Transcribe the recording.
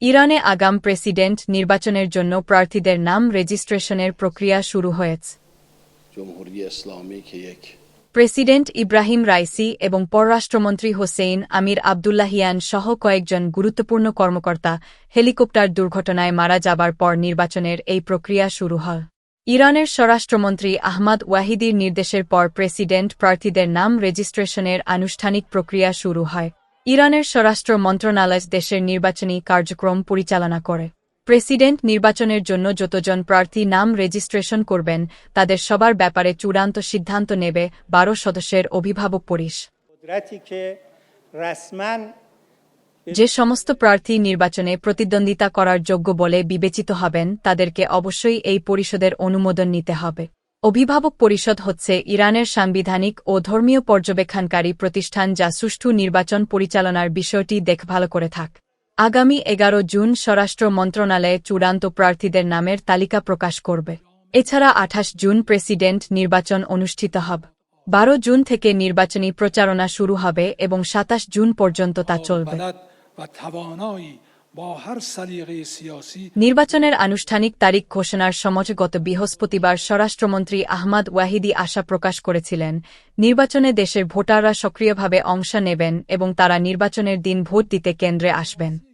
ইরানে আগাম প্রেসিডেন্ট নির্বাচনের জন্য প্রার্থীদের নাম রেজিস্ট্রেশনের প্রক্রিয়া শুরু হয়েছে। প্রেসিডেন্ট ইব্রাহিম রাইসি এবং পররাষ্ট্রমন্ত্রী হোসেইন আমির আবদুল্লাহিয়ান সহ কয়েকজন গুরুত্বপূর্ণ কর্মকর্তা হেলিকপ্টার দুর্ঘটনায় মারা যাবার পর নির্বাচনের এই প্রক্রিয়া শুরু হয়। ইরানের স্বরাষ্ট্রমন্ত্রী আহমাদ ওয়াহিদির নির্দেশের পর প্রেসিডেন্ট প্রার্থীদের নাম রেজিস্ট্রেশনের আনুষ্ঠানিক প্রক্রিয়া শুরু হয়। ইরানের স্বরাষ্ট্র মন্ত্রণালয় দেশের নির্বাচনী কার্যক্রম পরিচালনা করে। প্রেসিডেন্ট নির্বাচনের জন্য যতজন প্রার্থী নাম রেজিস্ট্রেশন করবেন, তাদের সবার ব্যাপারে চূড়ান্ত সিদ্ধান্ত নেবে বারো সদস্যের অভিভাবক পরিস যে সমস্ত প্রার্থী নির্বাচনে প্রতিদ্বন্দ্বিতা করার যোগ্য বলে বিবেচিত হবেন, তাদেরকে অবশ্যই এই পরিষদের অনুমোদন নিতে হবে। অভিভাবক পরিষদ হচ্ছে ইরানের সাংবিধানিক ও ধর্মীয় পর্যবেক্ষণকারী প্রতিষ্ঠান যা সুষ্ঠু নির্বাচন পরিচালনার বিষয়টি দেখভাল করে থাক। আগামী এগারো জুন স্বরাষ্ট্র মন্ত্রণালয়ে চূড়ান্ত প্রার্থীদের নামের তালিকা প্রকাশ করবে। এছাড়া আঠাশ জুন প্রেসিডেন্ট নির্বাচন অনুষ্ঠিত হবে। বারো জুন থেকে নির্বাচনী প্রচারণা শুরু হবে এবং সাতাশ জুন পর্যন্ত তা চলবে। নির্বাচনের আনুষ্ঠানিক তারিখ ঘোষণার সময় গত বৃহস্পতিবার স্বরাষ্ট্রমন্ত্রী আহমদ ওয়াহিদি আশা প্রকাশ করেছিলেন। নির্বাচনে দেশের ভোটাররা সক্রিয়ভাবে অংশ নেবেন এবং তারা নির্বাচনের দিন ভোট দিতে কেন্দ্রে আসবেন।